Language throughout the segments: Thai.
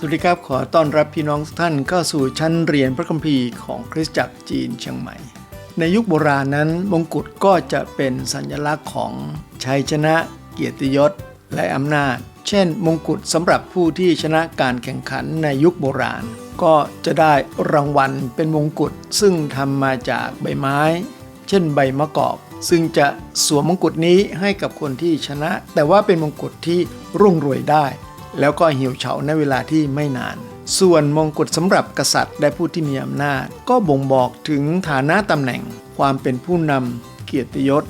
สวัสดีครับ ขอต้อนรับพี่น้องท่านเข้าสู่ชั้นเรียนพระคัมภีร์ของคริสตจักรจีนเชียงใหม่ ในยุคโบราณนั้นมงกุฎก็จะเป็นสัญลักษณ์ของชัยชนะ เกียรติยศ และอำนาจ เช่น มงกุฎสำหรับผู้ที่ชนะการแข่งขันในยุคโบราณ ก็จะได้รางวัลเป็นมงกุฎซึ่งทำมาจากใบไม้ เช่น ใบมะกอก ซึ่งจะสวมมงกุฎนี้ให้กับคนที่ชนะ แต่ว่าเป็นมงกุฎที่รุ่งรวยได้ แล้วก็เหี่ยวเฉาในเวลาที่ไม่นาน ส่วนมงกุฎสำหรับกษัตริย์และผู้ที่มีอำนาจ ก็บ่งบอกถึงฐานะตำแหน่ง ความเป็นผู้นำเกียรติยศ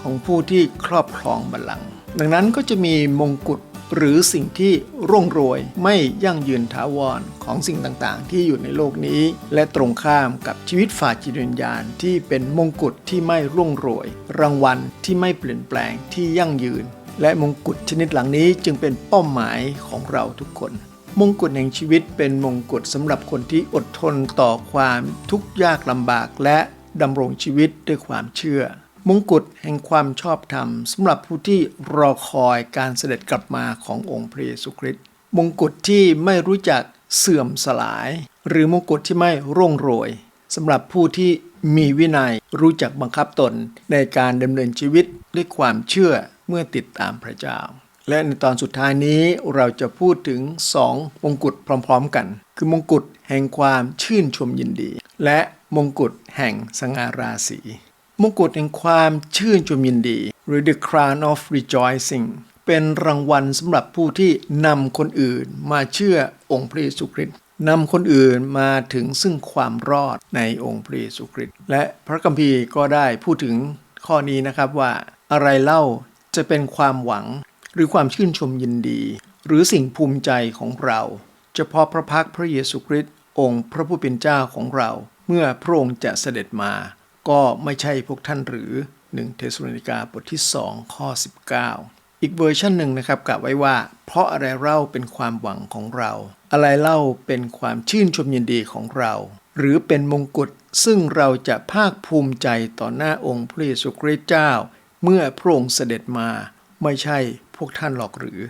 ของผู้ที่ครอบครองบัลลังก์ดังนั้นก็จะมีมงกุฎหรือสิ่งที่ร่งโรยไม่ยั่งยืนถาวรของสิ่งต่างๆ ที่อยู่ในโลกนี้ และตรงข้ามกับชีวิตฝ่ายจิตวิญญาณที่เป็นมงกุฎที่ไม่ร่งโรย รางวัลที่ไม่เปลี่ยนแปลงที่ยั่งยืน และมงกุฎชนิดหลังนี้จึงเป็นเป้าหมายของเราทุกคน มงกุฎแห่งชีวิตเป็นมงกุฎสำหรับคนที่อดทนต่อความทุกข์ยากลำบากและดำรงชีวิตด้วยความเชื่อ มงกุฎแห่งความชอบธรรมสำหรับผู้ที่รอคอยการเสด็จกลับมาขององค์พระเยซูคริสต์มงกุฎที่ไม่รู้จักเสื่อมสลาย หรือมงกุฎที่ไม่ร่วงโรยสำหรับผู้ที่มีวินัยรู้จักบังคับตนในการดำเนินชีวิตด้วยความเชื่อ เมื่อติดตามพระเจ้า และในตอนสุดท้ายนี้เราจะพูดถึงสองมงกุฎพร้อมๆกัน คือมงกุฎแห่งความชื่นชมยินดี และมงกุฎแห่งสง่าราศีมงกุฎแห่งความชื่นชมยินดี หรือ the crown of rejoicing เป็นรางวัลสำหรับผู้ที่นำคนอื่นมาเชื่อองค์พระเยซูคริสต์นำคนอื่นมาถึงซึ่งความรอดในองค์พระเยซูคริสต์และพระคัมภีร์ก็ได้พูดถึงข้อนี้นะครับว่า อะไรเล่า จะเป็นความหวังหรือความชื่นชมยินดี หรือสิ่งภูมิใจของเราเฉพาะพระพักพระเยซูคริสต์องค์พระผู้เป็นเจ้าของเรา เมื่อพระองค์จะเสด็จมา ก็ไม่ใช่พวกท่านหรือ1เทสโลนิกาบทที่2ข้อ19 อีกเวอร์ชันหนึ่งนะครับกล่าวไว้ว่า เพราะอะไรเล่าเป็นความหวังของเรา อะไรเล่าเป็นความชื่นชมยินดีของเรา หรือเป็นมงกุฎซึ่งเราจะภาคภูมิใจต่อหน้าองค์พระเยซูคริสต์เจ้า เมื่อพระองค์เสด็จมาไม่ใช่พวกท่านหรอกหรือ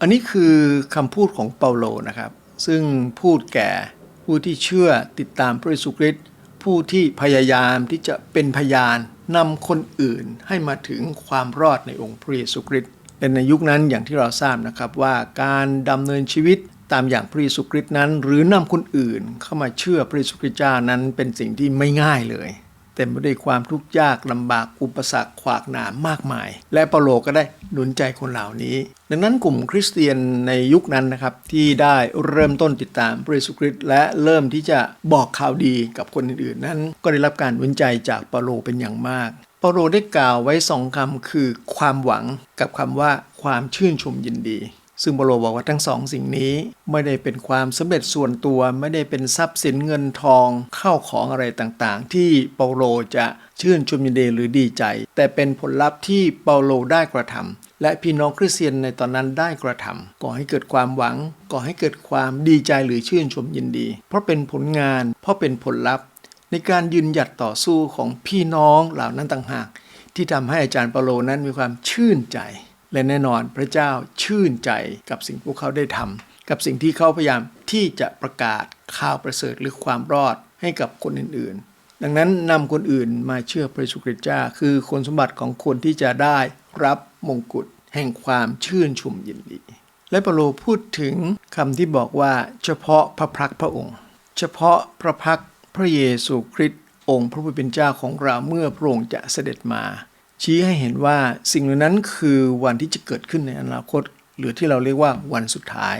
อันนี้คือคำพูดของเปาโลนะครับ ซึ่งพูดแก่ผู้ที่เชื่อติดตามพระเยซูคริสต์ผู้ที่พยายามที่จะเป็นพยานนำคนอื่นให้มาถึงความรอดในองค์พระเยซูคริสต์เป็นในยุคนั้นอย่างที่เราทราบนะครับว่าการดำเนินชีวิตตามอย่างพระเยซูคริสต์นั้น หรือนำคนอื่นเข้ามาเชื่อพระเยซูคริสต์เจ้านั้นเป็นสิ่งที่ไม่ง่ายเลย เต็มไปด้วยความทุกข์ยากลำบากอุปสรรคขวากหนามมากมาย และเปาโลก็ได้หนุนใจคนเหล่านี้ ดังนั้นกลุ่มคริสเตียนในยุคนั้นนะครับที่ได้เริ่มต้นติดตามพระเยซูคริสต์และเริ่มที่จะบอกข่าวดีกับคนอื่นๆ นั้น ก็ได้รับการหนุนใจจากเปาโลเป็นอย่างมากเปาโลได้กล่าวไว้สองคำคือความหวังกับคำว่าความชื่นชมยินดี ซึ่งเปาโลบอกว่าทั้งสองสิ่งนี้ ไม่ได้เป็นความสำเร็จส่วนตัวไม่ได้เป็นทรัพย์สินเงินทองเข้าของอะไรต่างๆ ที่เปาโลจะชื่นชมยินดีหรือดีใจ แต่เป็นผลลัพธ์ที่เปาโลได้กระทำและพี่น้องคริสเตียนในตอนนั้นได้กระทำก่อให้เกิดความหวังก่อให้เกิดความดีใจหรือชื่นชมยินดี เพราะเป็นผลงาน เพราะเป็นผลลัพธ์ ในการยืนหยัดต่อสู้ของพี่น้องเหล่านั้นต่างหาก ที่ทำให้อาจารย์เปาโลนั้นมีความชื่นใจ และแน่นอนพระเจ้าชื่นใจกับสิ่งพวกเขาได้ทำกับสิ่งที่เขาพยายามที่จะประกาศข่าวประเสริฐหรือความรอดให้กับคนอื่นๆ ดังนั้นนำคนอื่นมาเชื่อพระเยซูคริสต์เจ้าคือคุณสมบัติของคนที่จะได้รับมงกุฎแห่งความชื่นชมยินดี และเปโลพูดถึงคำที่บอกว่าเฉพาะพระพักพระองค์ เฉพาะพระพักพระเยซูคริสต์องค์พระผู้เป็นเจ้าของเราเมื่อพระองค์จะเสด็จมา ชี้ให้เห็นว่าสิ่งเหล่านั้นคือวันที่จะเกิดขึ้นในอนาคต หรือที่เราเรียกว่าวันสุดท้าย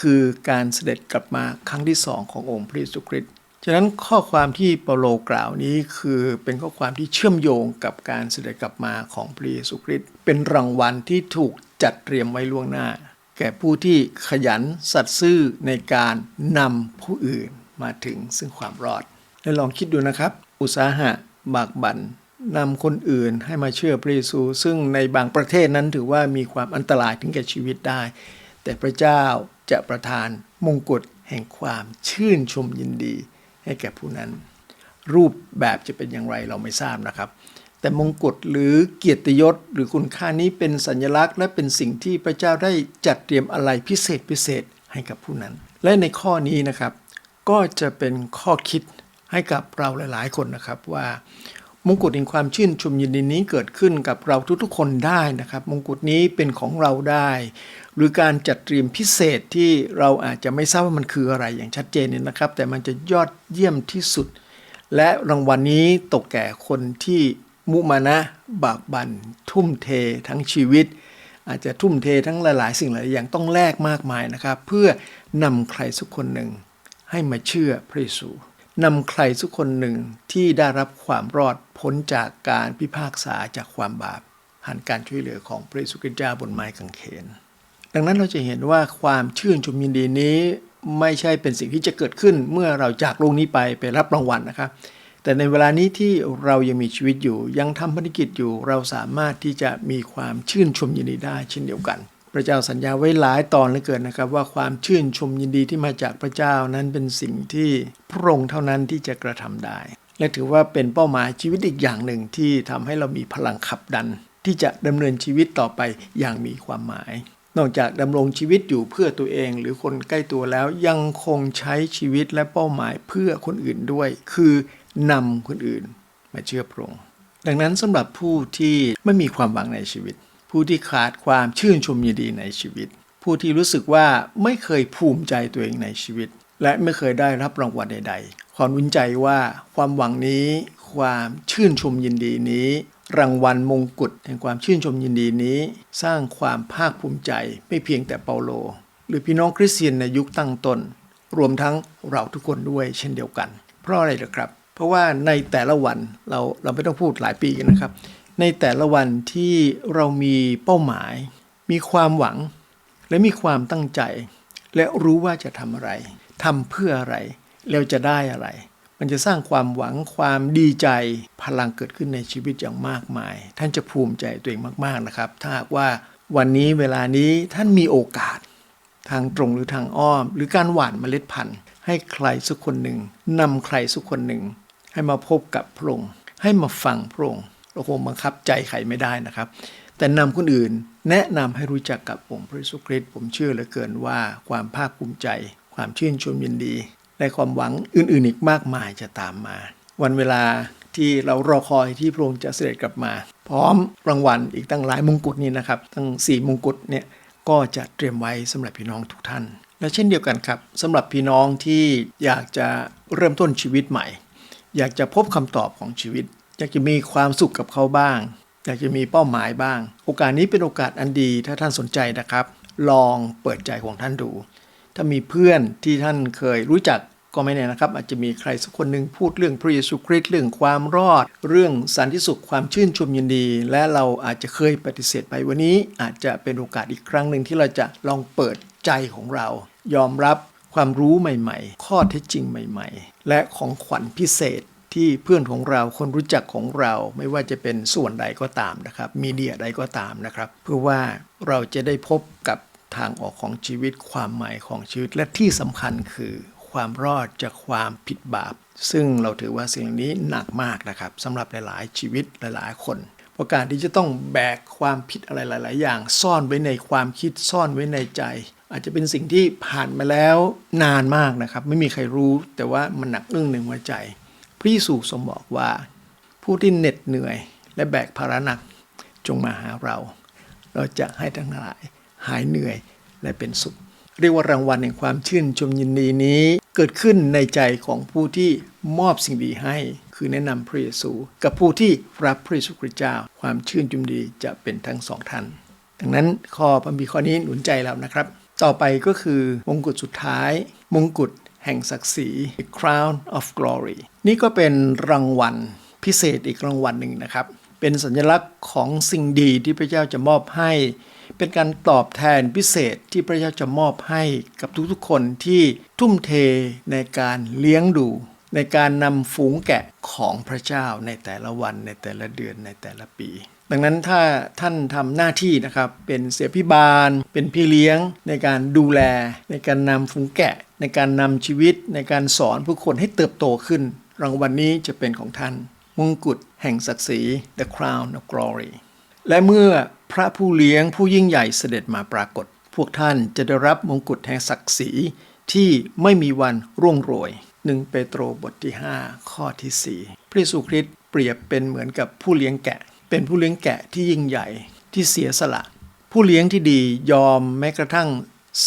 คือการเสด็จกลับมาครั้งที่สองขององค์พระเยซูคริสต์ฉะนั้นข้อความที่เปาโลกล่าวนี้คือเป็นข้อความที่เชื่อมโยงกับการเสด็จกลับมาของพระเยซูคริสต์เป็นรางวัลที่ถูกจัดเตรียมไว้ล่วงหน้า แก่ผู้ที่ขยันสัตย์ซื่อในการนำผู้อื่นมาถึงซึ่งความรอดและลองคิดดูนะครับ อุตสาหะบากบั่น นำคนอื่นให้มาเชื่อพระเยซู ซึ่งในบางประเทศนั้นถือว่ามีความอันตรายถึงแก่ชีวิตได้ แต่พระเจ้าจะประทานมงกุฎแห่งความชื่นชมยินดีให้แก่ผู้นั้น รูปแบบจะเป็นอย่างไรเราไม่ทราบนะครับ แต่มงกุฎหรือเกียรติยศหรือคุณค่านี้เป็นสัญลักษณ์ และเป็นสิ่งที่พระเจ้าได้จัดเตรียมอะไรพิเศษพิเศษให้กับผู้นั้น และในข้อนี้นะครับ ก็จะเป็นข้อคิดให้กับเราหลาย ๆ คนนะครับว่า มงกุฎแห่งความชื่นชมยินดีนี้เกิดขึ้นกับเราทุกๆคนได้นะครับ มงกุฎนี้เป็นของเราได้ หรือการจัดเตรียมพิเศษที่เราอาจจะไม่ทราบว่ามันคืออะไรอย่างชัดเจนนี่นะครับ แต่มันจะยอดเยี่ยมที่สุด และรางวัลนนี้ตกแก่คนที่มุมานะบากบันทุ่มเททั้งชีวิต อาจจะทุ่มเททั้งหลาย ๆ สิ่งหลายอย่างต้องแลกมากมายนะครับ เพื่อนำใครสักคนหนึ่ง ให้มาเชื่อพระเยซูนำใครสักคนหนึ่งที่ได้รับความรอด พ้นจากการพิพากษาจากความบาปผ่านการช่วยเหลือของพระเยซูคริสต์เจ้าบนไม้กางเขน ดังนั้นเราจะเห็นว่าความชื่นชมยินดีนี้ไม่ใช่เป็นสิ่งที่จะเกิดขึ้นเมื่อเราจากโลกนี้ไปไปรับรางวัลนะครับ แต่ในเวลานี้ที่เรายังมีชีวิตอยู่ยังทำภารกิจอยู่เราสามารถที่จะมีความชื่นชมยินดีได้เช่นเดียวกัน พระเจ้าสัญญาไว้หลายตอนเหลือเกินนะครับ ว่าความชื่นชมยินดีที่มาจากพระเจ้านั้นเป็นสิ่งที่พระองค์เท่านั้นที่จะกระทำได้ และถือว่าเป็นเป้าหมายชีวิตอีกอย่างหนึ่งที่ทำให้เรามีพลังขับดัน ที่จะดำเนินชีวิตต่อไปอย่างมีความหมาย นอกจากดำรงชีวิตอยู่เพื่อตัวเองหรือคนใกล้ตัวแล้วยังคงใช้ชีวิตและเป้าหมายเพื่อคนอื่นด้วย คือนำคนอื่นมาเชื่อพระองค์ดังนั้นสำหรับผู้ที่ไม่มีความหวังในชีวิต ผู้ที่ขาดความชื่นชมยินดีในชีวิต ผู้ที่รู้สึกว่าไม่เคยภูมิใจตัวเองในชีวิต และไม่เคยได้รับรางวัลใดๆ ความวินใจว่าความหวังนี้ ความชื่นชมยินดีนี้ รางวัลมงกุฎแห่งความชื่นชมยินดีนี้ สร้างความภาคภูมิใจไม่เพียงแต่เปาโล หรือพี่น้องคริสเตียนในยุคตั้งต้นรวมทั้งเราทุกคนด้วยเช่นเดียวกัน เพราะอะไรล่ะครับ เพราะว่าในแต่ละวันเราเราไม่ต้องพูดหลายปีกันนะครับ ในแต่ละวันที่เรามีเป้าหมาย มีความหวัง และมีความตั้งใจ และรู้ว่าจะทำอะไรทำเพื่ออะไร แล้วจะได้อะไร มันจะสร้างความหวังความดีใจพลังเกิดขึ้นในชีวิตอย่างมากมาย ท่านจะภูมิใจตัวเองมากๆนะครับ ถ้าหากว่าวันนี้เวลานี้ท่านมีโอกาส ทางตรงหรือทางอ้อม หรือการหว่านเมล็ดพันธุ์ ให้ใครสักคนหนึ่งนำใครสักคนหนึ่ง ให้มาพบกับพระองค์ให้มาฟังพระองค์เราคงบังคับใจใครไม่ได้นะครับ แต่นำคนอื่นแนะนำให้รู้จักกับองค์พระเยซูคริสต์ผมเชื่อเหลือเกินว่าความภาคภูมิใจ ความชื่นชมยินดี และความหวังอื่นๆอีกมากมายจะตามมา วันเวลาที่เรารอคอยที่พระองค์จะเสด็จกลับมา พร้อมรางวัลอีกตั้งหลายมงกุฎนี้นะครับ ตั้ง 4 มงกุฎเนี่ยก็จะเตรียมไว้สำหรับพี่น้องทุกท่าน และเช่นเดียวกันครับสำหรับพี่น้องที่อยากจะเริ่มต้นชีวิตใหม่ อยากจะพบคำตอบของชีวิต อยากจะมีความสุขกับเขาบ้าง อยากจะมีเป้าหมายบ้าง โอกาสนี้เป็นโอกาสอันดีถ้าท่านสนใจนะครับ ลองเปิดใจของท่านดู ถ้ามีเพื่อนที่ท่านเคยรู้จักก็ไม่แน่นะครับ อาจจะมีใครสักคนหนึ่งพูดเรื่องพระเยซูคริสต์เรื่องความรอด เรื่องสันติสุขความชื่นชมยินดี และเราอาจจะเคยปฏิเสธไปวันนี้ อาจจะเป็นโอกาสอีกครั้งหนึ่งที่เราจะลองเปิดใจของเรา ยอมรับความรู้ใหม่ๆ ข้อเท็จจริงใหม่ ๆ และของขวัญพิเศษที่เพื่อนของเราคนรู้จักของเราไม่ว่าจะเป็นส่วนใดก็ตามนะครับมีเดียใดก็ตามนะครับ เพื่อว่าเราจะได้พบกับ ทางออกของชีวิตความหมายของชีวิต และที่สำคัญคือความรอดจากความผิดบาป ซึ่งเราถือว่าสิ่งนี้หนักมากนะครับสำหรับหลายๆ ชีวิตหลายๆ คนเพราะการที่จะต้องแบกความผิดอะไรหลาย ๆ อย่าง ซ่อนไว้ในความคิดซ่อนไว้ในใจ อาจจะเป็นสิ่งที่ผ่านมาแล้วนานมากนะครับ ไม่มีใครรู้แต่ว่ามันหนักเรื่องหนึ่งหัวใจพระเยซูทรงบอกว่า ผู้ที่เหน็ดเหนื่อย และแบกภาระหนักจงมาหาเรา เราจะให้ทั้งหลาย หายเหนื่อยและเป็นสุข เรียกว่ารางวัลแห่งความชื่นชมยินดีนี้ เกิดขึ้นในใจของผู้ที่มอบสิ่งดีให้ คือแนะนำพระเยซู กับผู้ที่รับพระเยซูคริสต์เจ้า ความชื่นชมดีจะเป็นทั้งสองท่านดังนั้นข้อพระบีข้อนี้หนุนใจเรานะครับ ต่อไปก็คือมงกุฎสุดท้าย มงกุฎแห่งศักดิ์ศรี The Crown of Glory นี่ก็เป็นรางวัลพิเศษอีกรางวัลหนึ่งนะครับ เป็นสัญลักษณ์ของสิ่งดีที่พระเจ้าจะมอบให้ เป็นการตอบแทนพิเศษที่พระเจ้าจะมอบให้กับทุกๆคนที่ทุ่มเทในการเลี้ยงดู ในการนำฝูงแกะของพระเจ้าในแต่ละวันในแต่ละเดือนในแต่ละปี ดังนั้นถ้าท่านทำหน้าที่นะครับเป็นเสียพิบาล เป็นพี่เลี้ยง ในการดูแล ในการนำฝูงแกะ ในการนำชีวิต ในการสอนผู้คนให้เติบโตขึ้น รางวัลนนี้จะเป็นของท่านมงกุฎแห่งศักดิ์ศรี The Crown of Glory และเมื่อพระผู้เลี้ยงผู้ยิ่งใหญ่เสด็จมาปรากฏ พวกท่านจะได้รับมงกุฎแห่งศักดิ์ศรีที่ไม่มีวันร่วงโรยหนึ่งเปโตรบทที่ 5 ข้อที่ 4 พระเยซูคริสต์เปรียบเป็นเหมือนกับผู้เลี้ยงแกะ เป็นผู้เลี้ยงแกะที่ยิ่งใหญ่ที่เสียสละ ผู้เลี้ยงที่ดียอมแม้กระทั่ง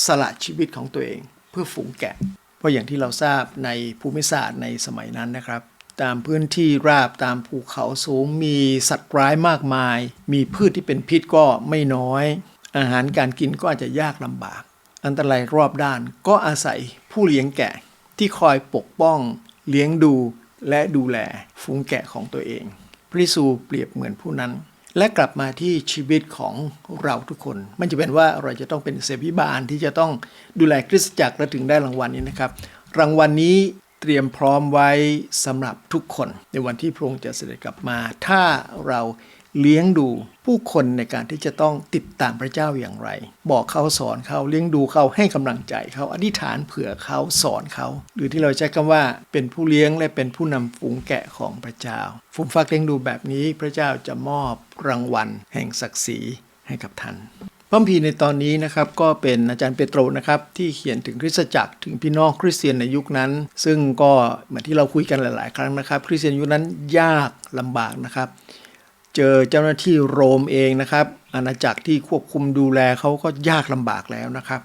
สละชีวิตของตัวเอง เพื่อฝูงแกะ เพราะอย่างที่เราทราบในภูมิศาสตร์ในสมัยนั้นนะครับ ตามพื้นที่ราบตามภูเขาสูงมีสัตว์ร้ายมากมาย มีพืชที่เป็นพิษก็ไม่น้อย อาหารการกินก็อาจจะยากลำบาก อันตรายรอบด้านก็อาศัยผู้เลี้ยงแกะที่คอยปกป้อง เลี้ยงดูและดูแลฝูงแกะของตัวเอง พระเยซูเปรียบเหมือนผู้นั้น และกลับมาที่ชีวิตของเราทุกคน มันจะเป็นว่าเราจะต้องเป็นเสพิบาลที่จะต้องดูแลคริสตจักรและถึงได้รางวัลนี้นะครับ รางวัลนี้ เตรียมพร้อมไว้สำหรับทุกคน ในวันที่พระองค์จะเสด็จกลับมา ถ้าเราเลี้ยงดูผู้คนในการที่จะต้องติดตามพระเจ้าอย่างไร บอกเขาสอนเขาเลี้ยงดูเขาให้กำลังใจเขาอธิษฐานเผื่อเขาสอนเขา หรือที่เราใช้คำว่าเป็นผู้เลี้ยงและเป็นผู้นำฝูงแกะของพระเจ้าฝูงฟักเลี้ยงดูแบบนี้พระเจ้าจะมอบรางวัลแห่งศักดิ์ศรีให้กับท่าน พระคัมพีในตอนนี้นะครับก็เป็นอาจารย์เปโตรนะครับที่เขียนถึงคริสตจักรถึงพี่น้องคริสเตียนในยุคนั้น ซึ่งก็เหมือนที่เราคุยกันหลาย ๆ ครั้งนะครับ คริสเตียนยุคนั้นยากลำบากนะครับ เจอเจ้าหน้าที่โรมเองนะครับ อาณาจักรที่ควบคุมดูแลเขาก็ยากลำบากแล้วนะครับ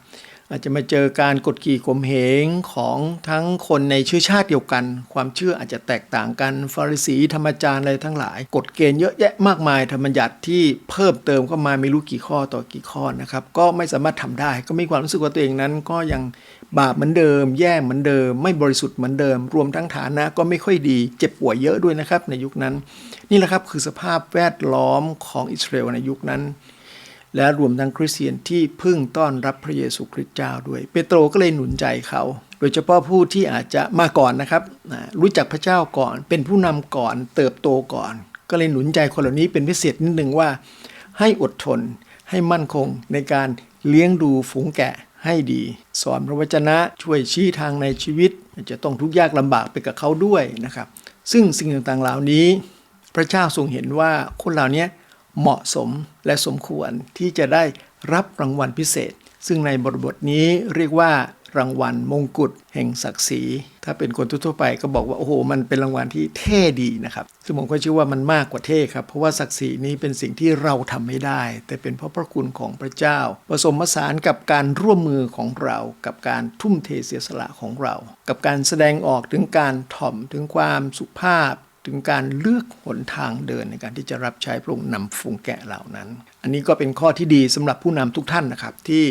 อาจจะมาเจอการกดขี่ข่มเหงของทั้งคนในเชื้อชาติเดียวกัน ความเชื่ออาจจะแตกต่างกันฟาริสีธรรมจารย์อะไรทั้งหลาย กฎเกณฑ์เยอะแยะมากมายธรรมยัติที่เพิ่มเติมเข้ามาไม่รู้กี่ข้อต่อกี่ข้อนะครับก็ไม่สามารถทำได้ ก็มีความรู้สึกว่าตัวเองนั้น ก็ยังบาปเหมือนเดิม แย่เหมือนเดิม ไม่บริสุทธิ์เหมือนเดิม รวมทั้งฐานะก็ไม่ค่อยดี เจ็บป่วยเยอะด้วยนะครับในยุคนั้น นี่แหละครับคือสภาพแวดล้อมของอิสราเอลในยุคนั้น และรวมทั้งคริสเตียนที่พึ่งต้อนรับพระเยซูคริสต์เจ้าด้วย เปโตรก็เลยหนุนใจเขา โดยเฉพาะผู้ที่อาจจะมาก่อนนะครับ รู้จักพระเจ้าก่อน เป็นผู้นำก่อนเติบโตก่อน ก็เลยหนุนใจคนเหล่านี้เป็นพิเศษนิดหนึ่งว่า ให้อดทนให้มั่นคงในการเลี้ยงดูฝูงแกะให้ดี สอนพระวจนะช่วยชี้ทางในชีวิต จะต้องทุกข์ยากลำบากไปกับเขาด้วยนะครับ ซึ่งสิ่งต่างๆเหล่านี้ พระเจ้าทรงเห็นว่าคนเหล่านี้ เหมาะสมและสมควรที่จะได้รับรางวัลพิเศษ ซึ่งในบทบทนี้เรียกว่ารางวัลมงกุฎแห่งศักดิ์ศรี ถ้าเป็นคนทั่วไปก็บอกว่าโอ้โหมันเป็นรางวัลที่เท่ดีนะครับ ซึ่งผมก็เชื่อว่ามันมากกว่าเท่ครับ เพราะว่าศักดิ์ศรีนี้เป็นสิ่งที่เราทำไม่ได้ แต่เป็นเพราะพระคุณของพระเจ้า ผสมผสานกับการร่วมมือของเรา กับการทุ่มเทเสียสละของเรา กับการแสดงออกถึงการถ่อมถึงความสุภาพ ถึงการเลือกหนทางเดินในการที่จะรับใช้พระองค์นำฝูงแกะเหล่านั้น อันนี้ก็เป็นข้อที่ดีสำหรับผู้นำทุกท่านนะครับ ที่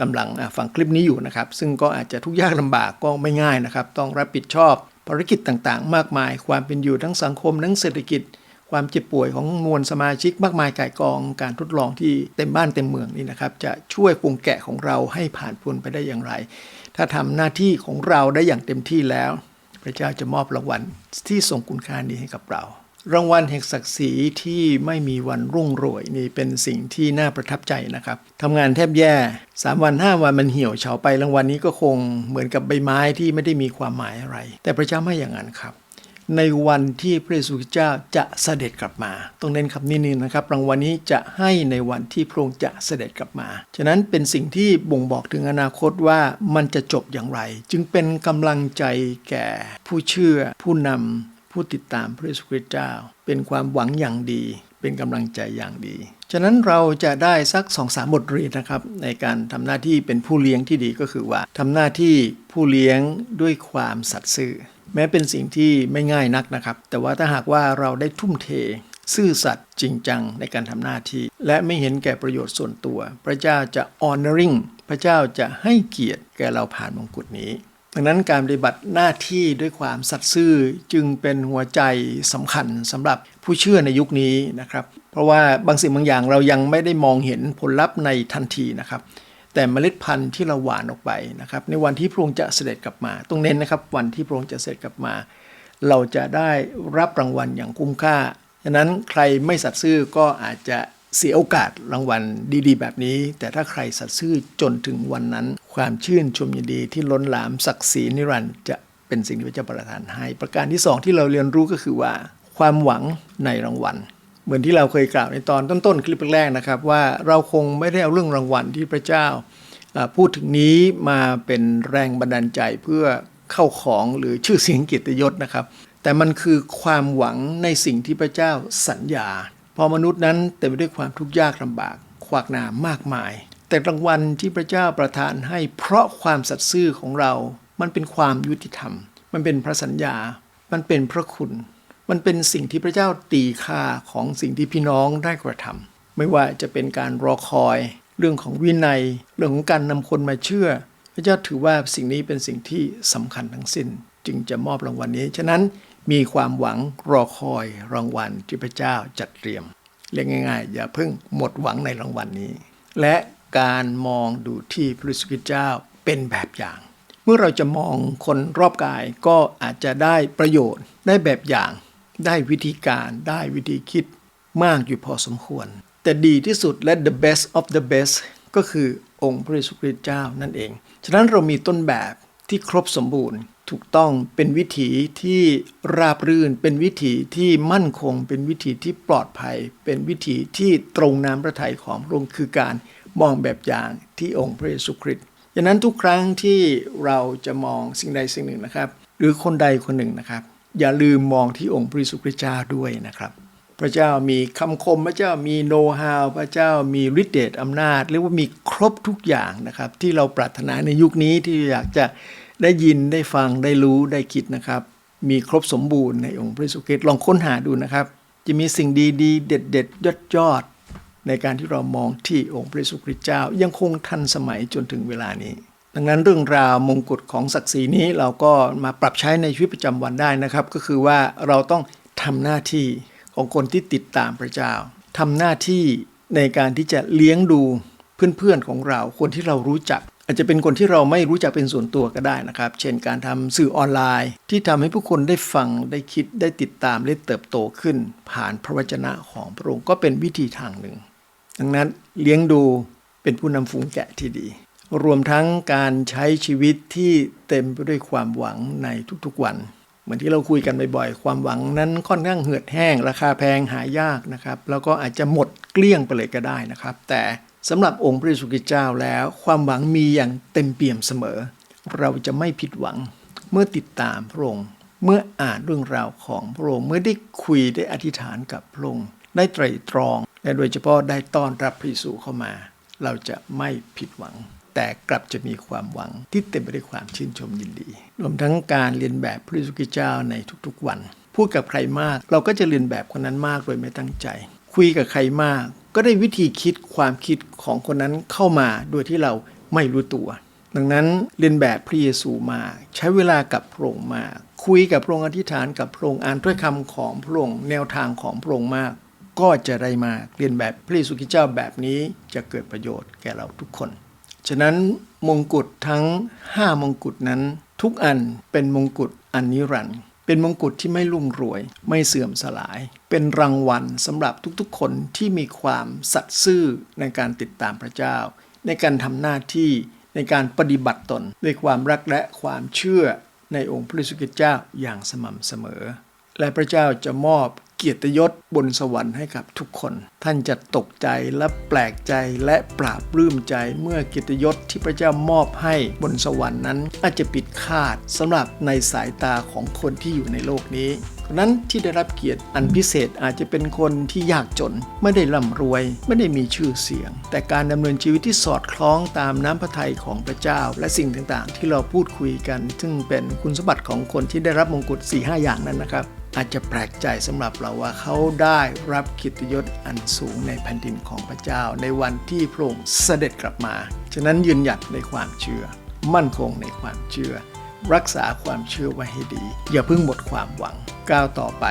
กำลังฟังคลิปนี้อยู่นะครับ ซึ่งก็อาจจะทุกยากลำบากก็ไม่ง่ายนะครับ ต้องรับผิดชอบภารกิจต่างๆ มากมาย ความเป็นอยู่ทั้งสังคมทั้งเศรษฐกิจ ความเจ็บป่วยของมวลสมาชิกมากมายก่ายกอง การทดลองที่เต็มบ้านเต็มเมืองนี่นะครับ จะช่วยฝูงแกะของเราให้ผ่านพ้นไปได้อย่างไร ถ้าทำหน้าที่ของเราได้อย่างเต็มที่แล้ว ระเจ้าจะมอบรางวัลที่ทรงคุณค่านี้ให้กับเรา รางวัลแห่งศักดิ์ศรีที่ไม่มีวันรุ่งโรยนี่เป็นสิ่งที่น่าประทับใจนะครับทำงานแทบแย่3วัน5วันมันเหี่ยวเฉาไปรางวัลนี้ก็คงเหมือนกับใบไม้ที่ไม่ได้มีความหมายอะไร แต่พระเจ้าไม่อย่างนั้นครับ ในวันที่พระเยซูคริสต์เจ้าจะเสด็จกลับมา ต้องเน้นคำนี้นึงนะครับ รางวัลนี้จะให้ในวันที่พระองค์จะเสด็จกลับมา ฉะนั้นเป็นสิ่งที่บ่งบอกถึงอนาคตว่ามันจะจบอย่างไร จึงเป็นกำลังใจแก่ผู้เชื่อ ผู้นำผู้ติดตามพระเยซูคริสต์เจ้า เป็นความหวังอย่างดี เป็นกำลังใจอย่างดี ฉะนั้นเราจะได้สักสองสามบทเรียนนะครับ ในการทำหน้าที่เป็นผู้เลี้ยงที่ดีก็คือว่าทำหน้าที่ผู้เลี้ยงด้วยความสัตย์ซื่อ แม้เป็นสิ่งที่ไม่ง่ายนักนะครับ แต่ว่าถ้าหากว่าเราได้ทุ่มเท ซื่อสัตย์จริงจังในการทำหน้าที่ และไม่เห็นแก่ประโยชน์ส่วนตัว พระเจ้าจะ honoring พระเจ้าจะให้เกียรติแก่เราผ่านมงกุฎนี้ดังนั้นการปฏิบัติหน้าที่ด้วยความสัตย์ซื่อจึงเป็นหัวใจสำคัญสำหรับผู้เชื่อในยุคนี้นะครับ เพราะว่าบางสิ่งบางอย่างเรายังไม่ได้มองเห็นผลลัพธ์ในทันทีนะครับ แต่เมล็ดพันธุ์ที่เราหว่านออกไปนะครับ ในวันที่พระองค์จะเสด็จกลับมาต้องเน้นนะครับ วันที่พระองค์จะเสด็จกลับมา เราจะได้รับรางวัลอย่างคุ้มค่าฉะนั้นใครไม่สัตย์ซื่อก็อาจจะเสียโอกาสรางวัลดีๆ แบบนี้ แต่ถ้าใครสัตย์ซื่อจนถึงวันนั้น ความชื่นชมยินดีที่ล้นหลามศักดิ์ศรีนิรันดร์จะเป็นสิ่งที่พระเจ้าประทานให้ ประการที่สองที่เราเรียนรู้ก็คือว่า ความหวังในรางวัล เหมือนที่เราเคยกล่าวในตอนต้นๆคลิปแรกนะครับ ว่าเราคงไม่ได้เอาเรื่องรางวัลที่พระเจ้าพูดถึงนี้มาเป็นแรงบันดาลใจเพื่อเข้าของหรือชื่อเสียงเกียรติยศนะครับ แต่มันคือความหวังในสิ่งที่พระเจ้าสัญญา พอมนุษย์นั้นเต็มไปด้วยความทุกข์ยากลำบากขวากหนามมากมาย แต่รางวัลที่พระเจ้าประทานให้เพราะความสัตย์ซื่อของเรา มันเป็นความยุติธรรม มันเป็นพระสัญญา มันเป็นพระคุณ มันเป็นสิ่งที่พระเจ้าตีค่าของสิ่งที่พี่น้องได้กระทำไม่ว่าจะเป็นการรอคอย เรื่องของวินัย เรื่องของการนำคนมาเชื่อ พระเจ้าถือว่าสิ่งนี้เป็นสิ่งที่สำคัญทั้งสิ้น จึงจะมอบรางวัลนี้ ฉะนั้นมีความหวังรอคอยรางวัลที่พระเจ้าจัดเตรียมเรียกง่าย ๆ อย่าเพิ่งหมดหวังในรางวัลนี้ และการมองดูที่พระสุคิตเจ้าเป็นแบบอย่าง เมื่อเราจะมองคนรอบกายก็อาจจะได้ประโยชน์ได้แบบอย่าง ได้วิธีการได้วิธีคิดมากอยู่พอสมควร แต่ดีที่สุดและ the best of the best ก็คือองค์พระเยซูคริสต์เจ้านั่นเอง ฉะนั้นเรามีต้นแบบที่ครบสมบูรณ์ ถูกต้องเป็นวิถีที่ราบรื่น เป็นวิถีที่มั่นคง เป็นวิถีที่ปลอดภัย เป็นวิถีที่ตรงน้ำพระทัยของพระองค์คือการมองแบบอย่างที่องค์พระเยซูคริสต์ดังนั้นทุกครั้งที่เราจะมองสิ่งใดสิ่งหนึ่งนะครับ หรือคนใดคนหนึ่งนะครับ อย่าลืมมองที่องค์พระเยซูคริเจ้าด้วยนะครับ พระเจ้ามีคำคมพระเจ้ามีโน้ตฮาวพระเจ้ามีฤทธิเดชอำนาจเรียกว่ามีครบทุกอย่างนะครับ ที่เราปรารถนาในยุคนี้ที่อยากจะได้ยินได้ฟังได้รู้ได้คิดนะครับ มีครบสมบูรณ์ในองค์พระเยซูคริตลองค้นหาดูนะครับ จะมีสิ่งดีๆ เด็ด ๆ ยอดยอดๆในการที่เรามองที่องค์พระเยซูคริตเจ้ายังคงทันสมัยจนถึงเวลานี้ ดังนั้นเรื่องราวมงกุฎของศักดิ์ศรีนี้เราก็มาปรับใช้ในชีวิตประจำวันได้นะครับ ก็คือว่าเราต้องทำหน้าที่ของคนที่ติดตามพระเจ้าทำหน้าที่ในการที่จะเลี้ยงดูเพื่อนๆของเรา คนที่เรารู้จัก อาจจะเป็นคนที่เราไม่รู้จักเป็นส่วนตัวก็ได้นะครับ เช่นการทำสื่อออนไลน์ ที่ทำให้ผู้คนได้ฟังได้คิดได้ติดตามได้เติบโตขึ้น ผ่านพระวจนะของพระองค์ก็เป็นวิธีทางหนึ่ง ดังนั้นเลี้ยงดูเป็นผู้นำฝูงแกะที่ดี รวมทั้งการใช้ชีวิตที่เต็มไปด้วยความหวังในทุกๆวัน เหมือนที่เราคุยกันบ่อยๆ ความหวังนั้นค่อนข้างเหือดแห้ง ราคาแพงหายากนะครับ แล้วก็อาจจะหมดเกลี้ยงไปเลยก็ได้นะครับ แต่สำหรับองค์พระเยซูคริสต์เจ้าแล้ว ความหวังมีอย่างเต็มเปี่ยมเสมอ เราจะไม่ผิดหวังเมื่อติดตามพระองค์เมื่ออ่านเรื่องราวของพระองค์เมื่อได้คุยได้อธิษฐานกับพระองค์ได้ไตรตรองและโดยเฉพาะได้ต้อนรับพระเยซูเข้ามา เราจะไม่ผิดหวัง แต่กลับจะมีความหวังที่เต็มไปด้วยความชื่นชมยินดี รวมทั้งการเรียนแบบพระเยซูคริสต์เจ้าในทุกๆวัน พูดกับใครมาก เราก็จะเรียนแบบคนนั้นมากโดยไม่ตั้งใจ คุยกับใครมาก ก็ได้วิธีคิดความคิดของคนนั้นเข้ามาโดยที่เราไม่รู้ตัว ดังนั้นเรียนแบบพระเยซูมาใช้เวลากับพระองค์มาก คุยกับพระองค์อธิษฐานกับพระองค์อ่านถ้อยคำของพระองค์แนวทางของพระองค์มากก็จะได้มากเรียนแบบพระเยซูคริสต์เจ้าแบบนี้จะเกิดประโยชน์แก่เราทุกคน ฉะนั้นมงกุฎทั้ง 5 มงกุฎนั้น ทุกอันเป็นมงกุฎอันนิรันดร์เป็นมงกุฎที่ไม่ลุ่งรวย ไม่เสื่อมสลาย เป็นรางวัลสำหรับทุกๆ คนที่มีความสัตย์ซื่อในการติดตามพระเจ้า ในการทำหน้าที่ในการปฏิบัติตนด้วยความรักและความเชื่อในองค์พระเยซูคริสต์เจ้าอย่างสม่ำเสมอ และพระเจ้าจะมอบ เกียรติยศบนสวรรค์ให้กับทุกคน ท่านจะตกใจและแปลกใจและปราบปลื้มใจเมื่อเกียรติยศที่พระเจ้ามอบให้บนสวรรค์นั้น อาจจะปิดคาดสำหรับในสายตาของคนที่อยู่ในโลกนี้นนั้นที่ได้รับเกียรติอันพิเศษอาจจะเป็นคนที่ยากจน ไม่ได้ร่ำรวย ไม่ได้มีชื่อเสียง แต่การดำเนินชีวิตที่สอดคล้องตามน้ำพระทัยของพระเจ้า และสิ่งต่างๆ ที่เราพูดคุยกัน ซึ่งเป็นคุณสมบัติของคนที่ได้รับมงกุฎ4-5หอย่างนั้นนะครับ อาจจะแปลกใจสำหรับเราว่าเขาได้รับกิตยศอันสูงในแผ่นดินของพระเจ้า ในวันที่พระองค์เสด็จกลับมา ฉะนั้นยืนหยัดในความเชื่อ มั่นคงในความเชื่อ รักษาความเชื่อไว้ให้ดี อย่าเพิ่งหมดความหวังก้าวต่อไป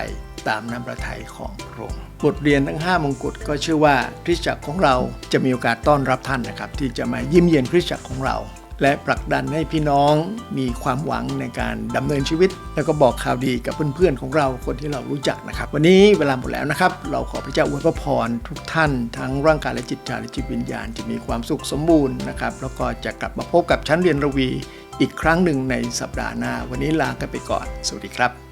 ตามน้ำพระทัยของพระองค์บทเรียนทั้ง 5 มงกุฎก็เชื่อว่าคริสตจักรของเราจะมีโอกาสต้อนรับท่านนะครับ ที่จะมายิ้มเยียนคริสตจักรของเรา และผลักดันให้พี่น้องมีความหวังในการดำเนินชีวิต แล้วก็บอกข่าวดีกับเพื่อนๆของเราคนที่เรารู้จักนะครับ วันนี้เวลาหมดแล้วนะครับ เราขอพระเจ้าอวยพระพรทุกท่าน ทั้งร่างกายและจิตใจและจิตวิญญาณจะมีความสุขสมบูรณ์นะครับแล้วก็จะกลับมาพบกับชั้นเรียนระวี อีกครั้งหนึ่งในสัปดาห์หน้า วันนี้ลากันไปก่อน สวัสดีครับ